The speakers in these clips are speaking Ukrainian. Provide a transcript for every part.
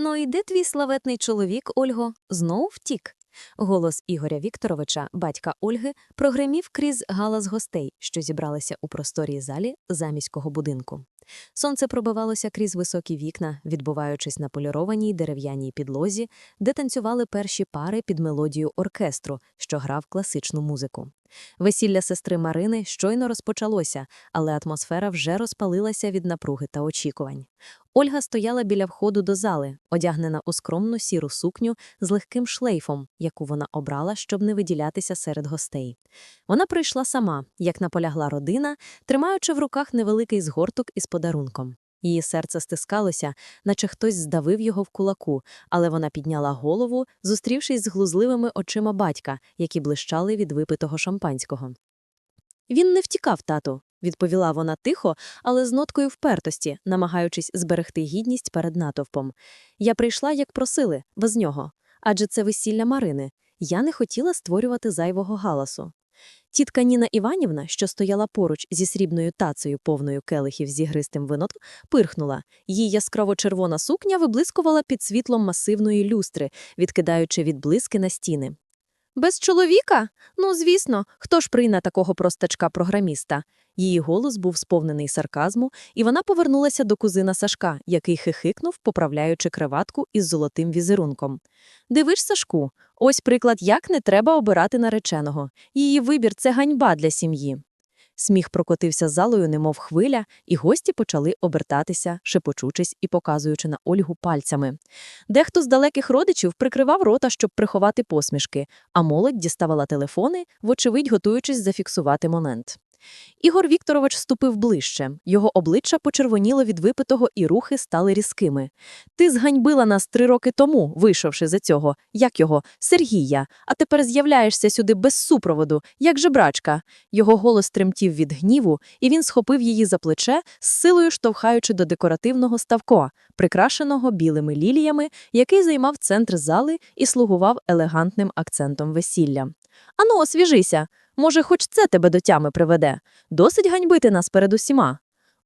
Ну і де твій славетний чоловік, Ольго, знов втік? Голос Ігоря Вікторовича, батька Ольги, прогремів крізь галас гостей, що зібралися у просторій залі заміського будинку. Сонце пробивалося крізь високі вікна, відбуваючись на полірованій дерев'яній підлозі, де танцювали перші пари під мелодію оркестру, що грав класичну музику. Весілля сестри Марини щойно розпочалося, але атмосфера вже розпалилася від напруги та очікувань. Ольга стояла біля входу до зали, одягнена у скромну сіру сукню з легким шлейфом, яку вона обрала, щоб не виділятися серед гостей. Вона прийшла сама, як наполягла родина, тримаючи в руках невеликий згорток із подарунком. Її серце стискалося, наче хтось здавив його в кулаку, але вона підняла голову, зустрівшись з глузливими очима батька, які блищали від випитого шампанського. Він не втікав, тату, відповіла вона тихо, але з ноткою впертості, намагаючись зберегти гідність перед натовпом. Я прийшла, як просили, без нього. Адже це весілля Марини. Я не хотіла створювати зайвого галасу. Тітка Ніна Іванівна, що стояла поруч зі срібною тацею повною келихів з ігристим вином, пирхнула. Її яскраво-червона сукня виблискувала під світлом масивної люстри, відкидаючи відблиски на стіни. Без чоловіка? Ну, звісно, хто ж прийме такого простачка-програміста? Її голос був сповнений сарказму, і вона повернулася до кузина Сашка, який хихикнув, поправляючи криватку із золотим візерунком. Дивиш, Сашку, ось приклад, як не треба обирати нареченого. Її вибір це ганьба для сім'ї. Сміх прокотився залою, немов хвиля, і гості почали обертатися, шепочучись і показуючи на Ольгу пальцями. Дехто з далеких родичів прикривав рота, щоб приховати посмішки, а молодь діставала телефони, вочевидь готуючись зафіксувати момент. Ігор Вікторович ступив ближче. Його обличчя почервоніло від випитого, і рухи стали різкими. Ти зганьбила нас три роки тому, вийшовши за цього, як його, Сергія, а тепер з'являєшся сюди без супроводу, як жебрачка. Його голос тремтів від гніву, і він схопив її за плече, з силою штовхаючи до декоративного ставко, прикрашеного білими ліліями, який займав центр зали і слугував елегантним акцентом весілля. Ану, освіжися. Може, хоч це тебе до тями приведе. Досить ганьбити нас перед усіма.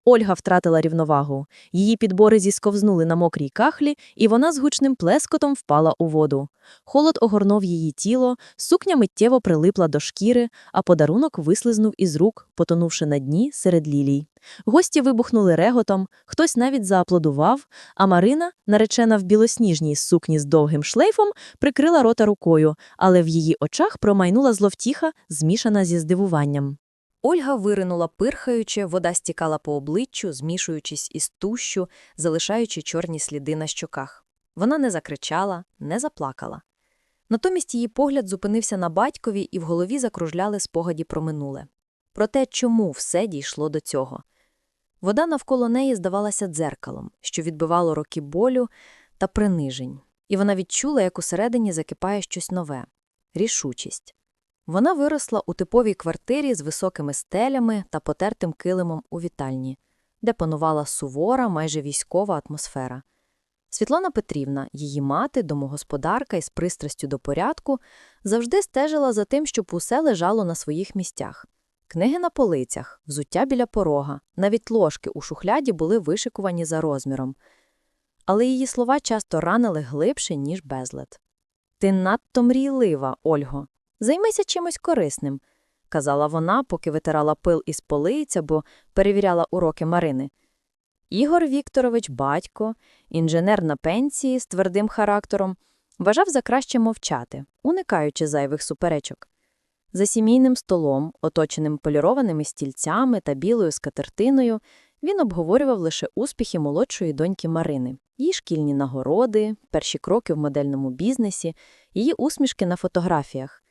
Ольга втратила рівновагу. Її підбори зісковзнули на мокрій кахлі, і вона з гучним плескотом впала у воду. Холод огорнув її тіло, сукня миттєво прилипла до шкіри, а подарунок вислизнув із рук, потонувши на дні серед лілій. Гості вибухнули реготом, хтось навіть зааплодував, а Марина, наречена в білосніжній сукні з довгим шлейфом, прикрила рота рукою, але в її очах промайнула зловтіха, змішана зі здивуванням. Ольга виринула пирхаючи, вода стікала по обличчю, змішуючись із тущу, залишаючи чорні сліди на щоках. Вона не закричала, не заплакала. Натомість її погляд зупинився на батькові, і в голові закружляли спогаді про минуле. Про те, чому все дійшло до цього. Вода навколо неї здавалася дзеркалом, що відбивало роки болю та принижень, і вона відчула, як усередині закипає щось нове рішучість. Вона виросла у типовій квартирі з високими стелями та потертим килимом у вітальні, де панувала сувора, майже військова атмосфера. Світлана Петрівна, її мати, домогосподарка із пристрастю до порядку, завжди стежила за тим, щоб усе лежало на своїх місцях. Книги на полицях, взуття біля порога, навіть ложки у шухляді були вишикувані за розміром. Але її слова часто ранили глибше, ніж безлад. Ти надто мрійлива, Ольго. Займися чимось корисним, казала вона, поки витирала пил із полиць або перевіряла уроки Марини. Ігор Вікторович, батько, інженер на пенсії з твердим характером, вважав за краще мовчати, уникаючи зайвих суперечок. За сімейним столом, оточеним полірованими стільцями та білою скатертиною, він обговорював лише успіхи молодшої доньки Марини, її шкільні нагороди, перші кроки в модельному бізнесі, її усмішки на фотографіях.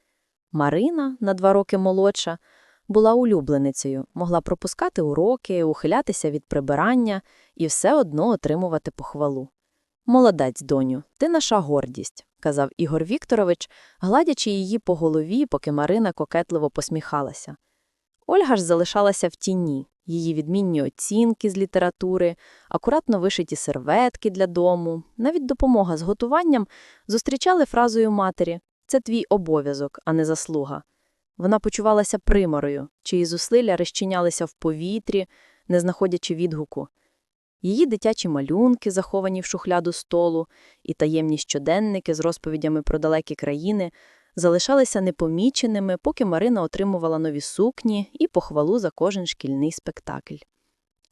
Марина, на два роки молодша, була улюбленицею, могла пропускати уроки, ухилятися від прибирання і все одно отримувати похвалу. Молодець, доню, ти наша гордість, казав Ігор Вікторович, гладячи її по голові, поки Марина кокетливо посміхалася. Ольга ж залишалася в тіні, її відмінні оцінки з літератури, акуратно вишиті серветки для дому, навіть допомога з готуванням зустрічали фразою матері це твій обов'язок, а не заслуга. Вона почувалася приморою, чиї зусилля розчинялися в повітрі, не знаходячи відгуку. Її дитячі малюнки, заховані в шухляду столу, і таємні щоденники з розповідями про далекі країни залишалися непоміченими, поки Марина отримувала нові сукні і похвалу за кожен шкільний спектакль.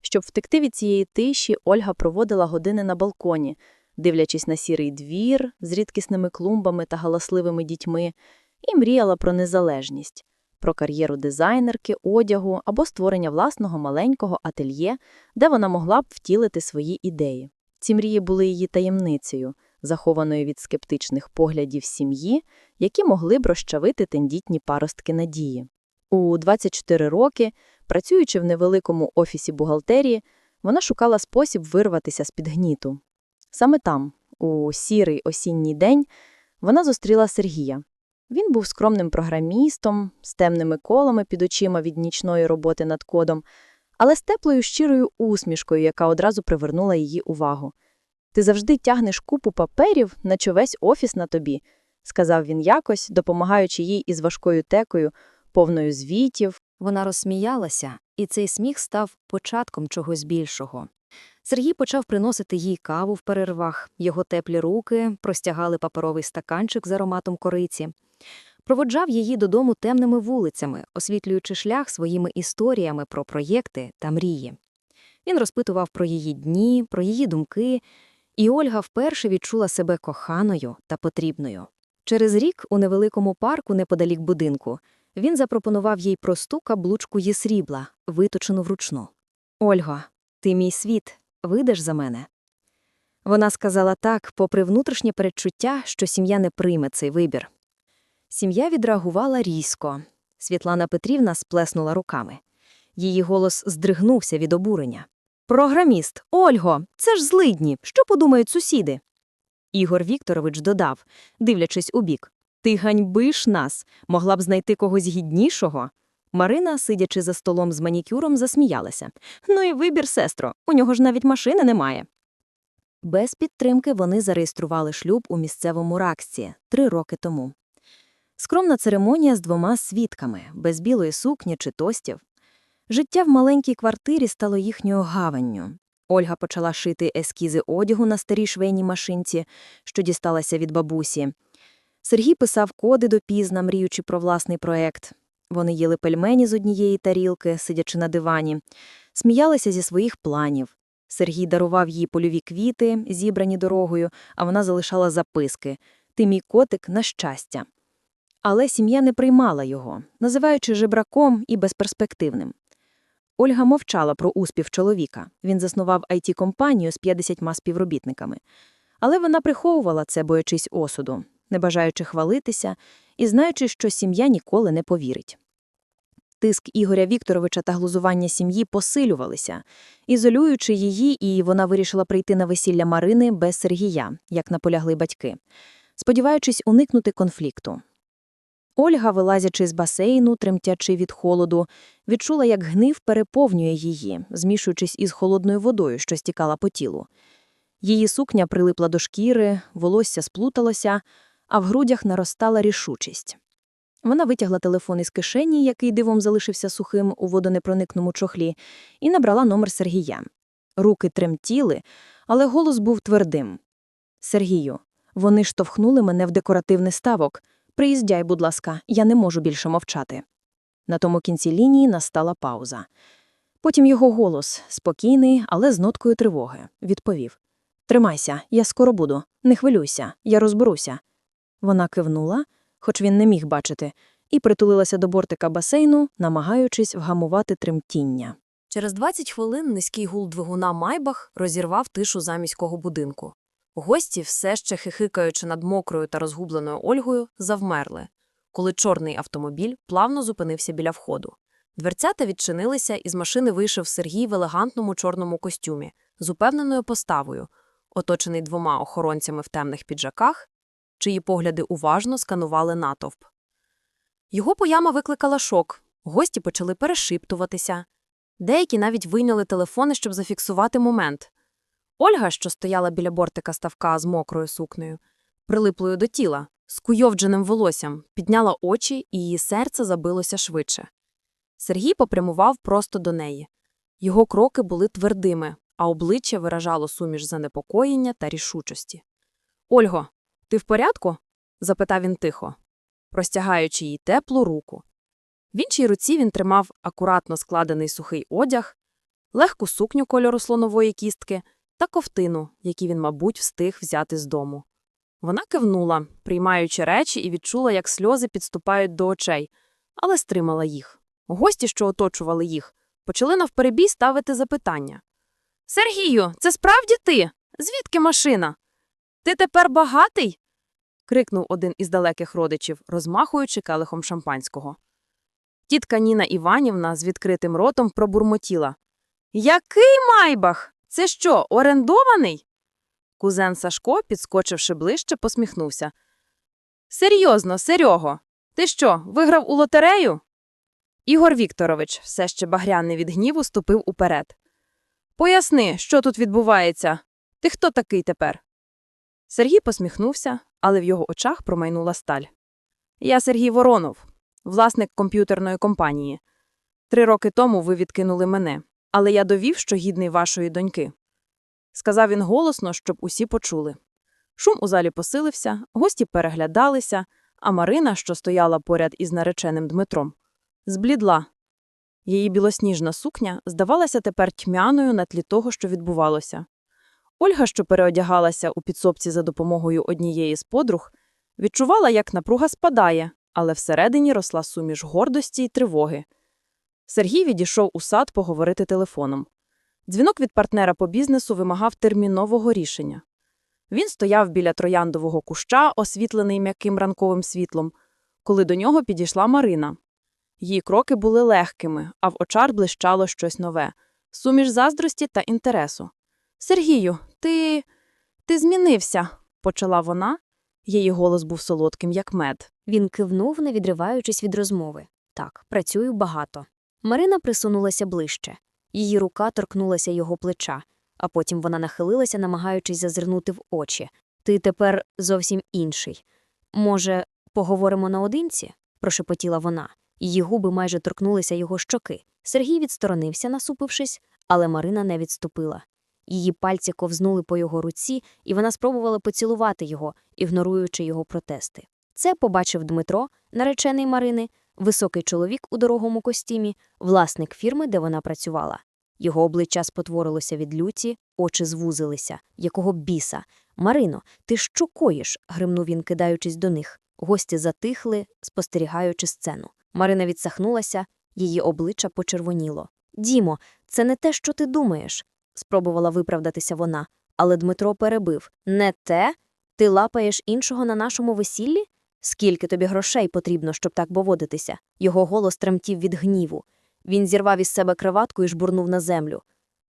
Щоб втекти від цієї тиші, Ольга проводила години на балконі, дивлячись на сірий двір з рідкісними клумбами та галасливими дітьми, і мріяла про незалежність, про кар'єру дизайнерки, одягу або створення власного маленького ательє, де вона могла б втілити свої ідеї. Ці мрії були її таємницею, захованою від скептичних поглядів сім'ї, які могли б розчавити тендітні паростки надії. У 24 роки, працюючи в невеликому офісі бухгалтерії, вона шукала спосіб вирватися з-під гніту. Саме там, у сірий осінній день, вона зустріла Сергія. Він був скромним програмістом, з темними колами під очима від нічної роботи над кодом, але з теплою щирою усмішкою, яка одразу привернула її увагу. Ти завжди тягнеш купу паперів, наче весь офіс на тобі, сказав він якось, допомагаючи їй із важкою текою, повною звітів. Вона розсміялася, і цей сміх став початком чогось більшого. Сергій почав приносити їй каву в перервах, його теплі руки простягали паперовий стаканчик з ароматом кориці. Проводжав її додому темними вулицями, освітлюючи шлях своїми історіями про проєкти та мрії. Він розпитував про її дні, про її думки, і Ольга вперше відчула себе коханою та потрібною. Через рік у невеликому парку неподалік будинку він запропонував їй просту каблучку зі срібла, виточену вручну. Ольго, ти мій світ, вийдеш за мене. Вона сказала так, попри внутрішнє передчуття, що сім'я не прийме цей вибір. Сім'я відреагувала різко. Світлана Петрівна сплеснула руками. Її голос здригнувся від обурення. Програміст, Ольго, це ж злидні. Що подумають сусіди? Ігор Вікторович додав, дивлячись у бік. Ти ганьбиш нас, могла б знайти когось гіднішого. Марина, сидячи за столом з манікюром, засміялася. Ну і вибір, сестро, у нього ж навіть машини немає. Без підтримки вони зареєстрували шлюб у місцевому Раксі три роки тому. Скромна церемонія з двома свідками, без білої сукні чи тостів. Життя в маленькій квартирі стало їхньою гаванню. Ольга почала шити ескізи одягу на старій швейній машинці, що дісталася від бабусі. Сергій писав коди допізна, мріючи про власний проект. Вони їли пельмені з однієї тарілки, сидячи на дивані, сміялися зі своїх планів. Сергій дарував їй польові квіти, зібрані дорогою, а вона залишала записки Ти мій котик на щастя. Але сім'я не приймала його, називаючи жебраком і безперспективним. Ольга мовчала про успіх чоловіка. Він заснував IT-компанію з 50 співробітниками. Але вона приховувала це, боячись осуду, не бажаючи хвалитися і знаючи, що сім'я ніколи не повірить. Тиск Ігоря Вікторовича та глузування сім'ї посилювалися, ізолюючи її, і вона вирішила прийти на весілля Марини без Сергія, як наполягли батьки, сподіваючись уникнути конфлікту. Ольга, вилазячи з басейну, тремтячи від холоду, відчула, як гнив переповнює її, змішуючись із холодною водою, що стікала по тілу. Її сукня прилипла до шкіри, волосся сплуталося, а в грудях наростала рішучість. Вона витягла телефон із кишені, який дивом залишився сухим у водонепроникному чохлі, і набрала номер Сергія. Руки тремтіли, але голос був твердим. Сергію, вони штовхнули мене в декоративний ставок. Приїздяй, будь ласка, я не можу більше мовчати. На тому кінці лінії настала пауза. Потім його голос, спокійний, але з ноткою тривоги, відповів Тримайся, я скоро буду. Не хвилюйся, я розберуся. Вона кивнула, хоч він не міг бачити, і притулилася до бортика басейну, намагаючись вгамувати тремтіння. Через 20 хвилин низький гул двигуна Майбах розірвав тишу заміського будинку. Гості, все ще хихикаючи над мокрою та розгубленою Ольгою, завмерли, коли чорний автомобіль плавно зупинився біля входу. Дверцята відчинилися, і з машини вийшов Сергій в елегантному чорному костюмі, з упевненою поставою, оточений двома охоронцями в темних піджаках, чиї погляди уважно сканували натовп. Його пояма викликала шок, гості почали перешиптуватися. Деякі навіть вийняли телефони, щоб зафіксувати момент. Ольга, що стояла біля бортика ставка з мокрою сукнею, прилиплою до тіла, з куйовдженим волоссям, підняла очі, і її серце забилося швидше. Сергій попрямував просто до неї. Його кроки були твердими, а обличчя виражало суміш занепокоєння та рішучості. Ольго, ти в порядку? запитав він тихо, простягаючи їй теплу руку. В іншій руці він тримав акуратно складений сухий одяг, легку сукню кольору слонової кістки та ковтину, які він, мабуть, встиг взяти з дому. Вона кивнула, приймаючи речі, і відчула, як сльози підступають до очей, але стримала їх. Гості, що оточували їх, почали навперебій ставити запитання. Сергію, це справді ти? Звідки машина? Ти тепер багатий? крикнув один із далеких родичів, розмахуючи келихом шампанського. Тітка Ніна Іванівна з відкритим ротом пробурмотіла. Який майбах? Це що, орендований? Кузен Сашко, підскочивши ближче, посміхнувся. Серйозно, Серього, ти що, виграв у лотерею? Ігор Вікторович, все ще багряний від гніву, ступив уперед. Поясни, що тут відбувається. Ти хто такий тепер? Сергій посміхнувся, але в його очах промайнула сталь. Я Сергій Воронов, власник комп'ютерної компанії. Три роки тому ви відкинули мене, але я довів, що гідний вашої доньки. Сказав він голосно, щоб усі почули. Шум у залі посилився, гості переглядалися, а Марина, що стояла поряд із нареченим Дмитром, зблідла. Її білосніжна сукня здавалася тепер тьмяною на тлі того, що відбувалося. Ольга, що переодягалася у підсобці за допомогою однієї з подруг, відчувала, як напруга спадає, але всередині росла суміш гордості й тривоги. Сергій відійшов у сад поговорити телефоном. Дзвінок від партнера по бізнесу вимагав термінового рішення. Він стояв біля трояндового куща, освітлений м'яким ранковим світлом, коли до нього підійшла Марина. Її кроки були легкими, а в очах блищало щось нове суміш заздрості та інтересу. Сергію, ти. ти змінився, почала вона. Її голос був солодким, як мед. Він кивнув, не відриваючись від розмови. Так, працюю багато. Марина присунулася ближче. Її рука торкнулася його плеча, а потім вона нахилилася, намагаючись зазирнути в очі. Ти тепер зовсім інший. Може, поговоримо наодинці? прошепотіла вона. Її губи майже торкнулися його щоки. Сергій відсторонився, насупившись, але Марина не відступила. Її пальці ковзнули по його руці, і вона спробувала поцілувати його, ігноруючи його протести. Це побачив Дмитро, наречений Марини, високий чоловік у дорогому костюмі, власник фірми, де вона працювала. Його обличчя спотворилося від люті, очі звузилися. Якого біса? Марино, ти що коїш? гримнув він, кидаючись до них. Гості затихли, спостерігаючи сцену. Марина відсахнулася, її обличчя почервоніло. Дімо, це не те, що ти думаєш, спробувала виправдатися вона, але Дмитро перебив. Не те? Ти лапаєш іншого на нашому весіллі? Скільки тобі грошей потрібно, щоб так поводитися? Його голос тремтів від гніву. Він зірвав із себе криватку і жбурнув на землю.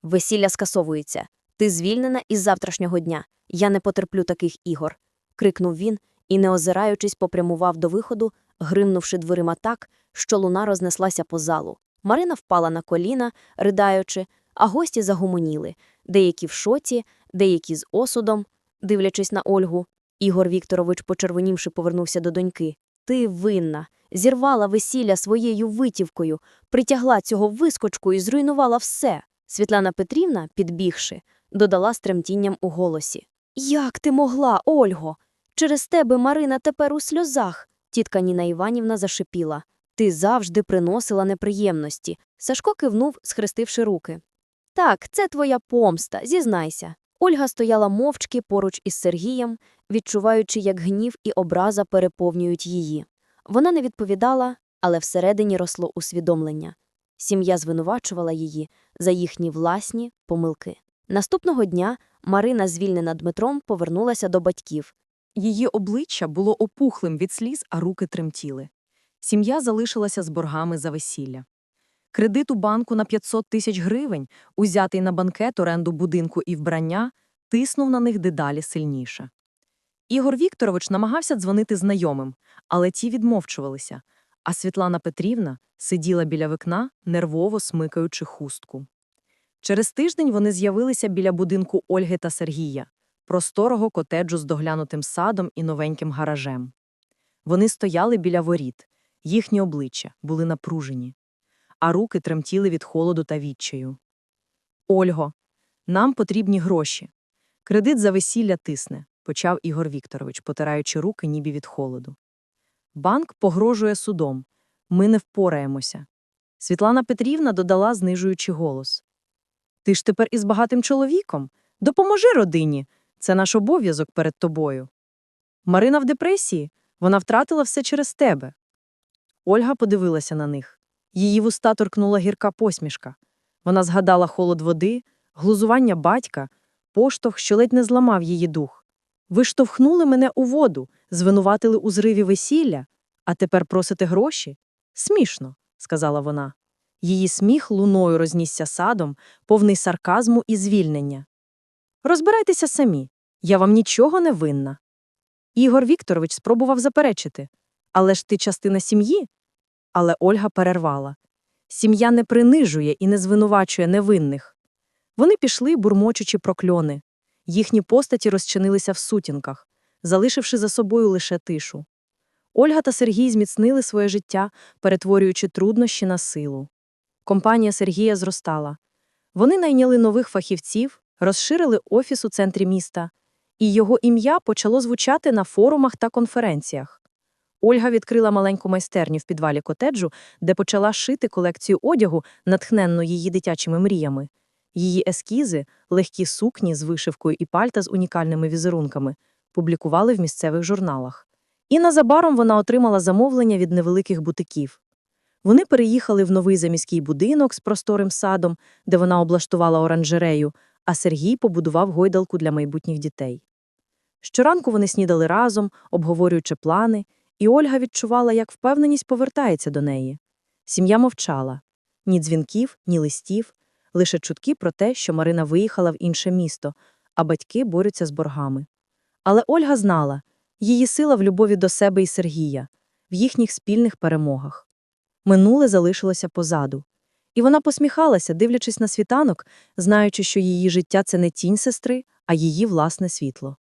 Весілля скасовується. Ти звільнена із завтрашнього дня. Я не потерплю таких ігор. крикнув він і, не озираючись, попрямував до виходу, гримнувши дверима так, що луна рознеслася по залу. Марина впала на коліна, riдаючи, а гості загомоніли, деякі в шоці, деякі з осудом, дивлячись на Ольгу. Ігор Вікторович, почервонівши, повернувся до доньки. Ти винна. Зірвала весілля своєю витівкою, притягла цього вискочку і зруйнувала все. Світлана Петрівна, підбігши, додала з тремтінням у голосі. Як ти могла, Ольго? Через тебе Марина тепер у сльозах. Тітка Ніна Іванівна зашипіла. Ти завжди приносила неприємності. Сашко кивнув, схрестивши руки. Так, це твоя помста, зізнайся. Ольга стояла мовчки поруч із Сергієм, відчуваючи, як гнів і образа переповнюють її. Вона не відповідала, але всередині росло усвідомлення. Сім'я звинувачувала її за їхні власні помилки. Наступного дня Марина, звільнена Дмитром, повернулася до батьків. Її обличчя було опухлим від сліз, а руки тремтіли. Сім'я залишилася з боргами за весілля. Кредит у банку на 500 тисяч гривень, узятий на банкет, оренду будинку і вбрання, тиснув на них дедалі сильніше. Ігор Вікторович намагався дзвонити знайомим, але ті відмовчувалися, а Світлана Петрівна сиділа біля вікна, нервово смикаючи хустку. Через тиждень вони з'явилися біля будинку Ольги та Сергія, просторого котеджу з доглянутим садом і новеньким гаражем. Вони стояли біля воріт, їхні обличчя були напружені, а руки тремтіли від холоду та відчаю. Ольго, Нам потрібні гроші. Кредит за весілля тисне, почав Ігор Вікторович, потираючи руки ніби від холоду. Банк погрожує судом. Ми не впораємося. Світлана Петрівна додала, знижуючи голос. Ти ж тепер із багатим чоловіком. Допоможи родині. Це наш обов'язок перед тобою. Марина в депресії. Вона втратила все через тебе. Ольга подивилася на них. Її вуста торкнула гірка посмішка. Вона згадала холод води, глузування батька, поштовх, що ледь не зламав її дух. Ви штовхнули мене у воду, звинуватили у зриві весілля, а тепер просите гроші? Смішно, сказала вона. Її сміх луною рознісся садом, повний сарказму і звільнення. Розбирайтеся самі, я вам нічого не винна. Ігор Вікторович спробував заперечити. Але ж ти частина сім'ї? Але Ольга перервала. Сім'я не принижує і не звинувачує невинних. Вони пішли, бурмочучи прокльони. Їхні постаті розчинилися в сутінках, залишивши за собою лише тишу. Ольга та Сергій зміцнили своє життя, перетворюючи труднощі на силу. Компанія Сергія зростала. Вони найняли нових фахівців, розширили офіс у центрі міста, і його ім'я почало звучати на форумах та конференціях. Ольга відкрила маленьку майстерню в підвалі котеджу, де почала шити колекцію одягу, натхненну її дитячими мріями. Її ескізи, легкі сукні з вишивкою і пальта з унікальними візерунками, публікували в місцевих журналах. І незабаром вона отримала замовлення від невеликих бутиків. Вони переїхали в новий заміський будинок з просторим садом, де вона облаштувала оранжерею, а Сергій побудував гойдалку для майбутніх дітей. Щоранку вони снідали разом, обговорюючи плани, і Ольга відчувала, як впевненість повертається до неї. Сім'я мовчала. Ні дзвінків, ні листів, лише чутки про те, що Марина виїхала в інше місто, а батьки борються з боргами. Але Ольга знала, її сила в любові до себе і Сергія, в їхніх спільних перемогах. Минуле залишилося позаду. І вона посміхалася, дивлячись на світанок, знаючи, що її життя це не тінь сестри, а її власне світло.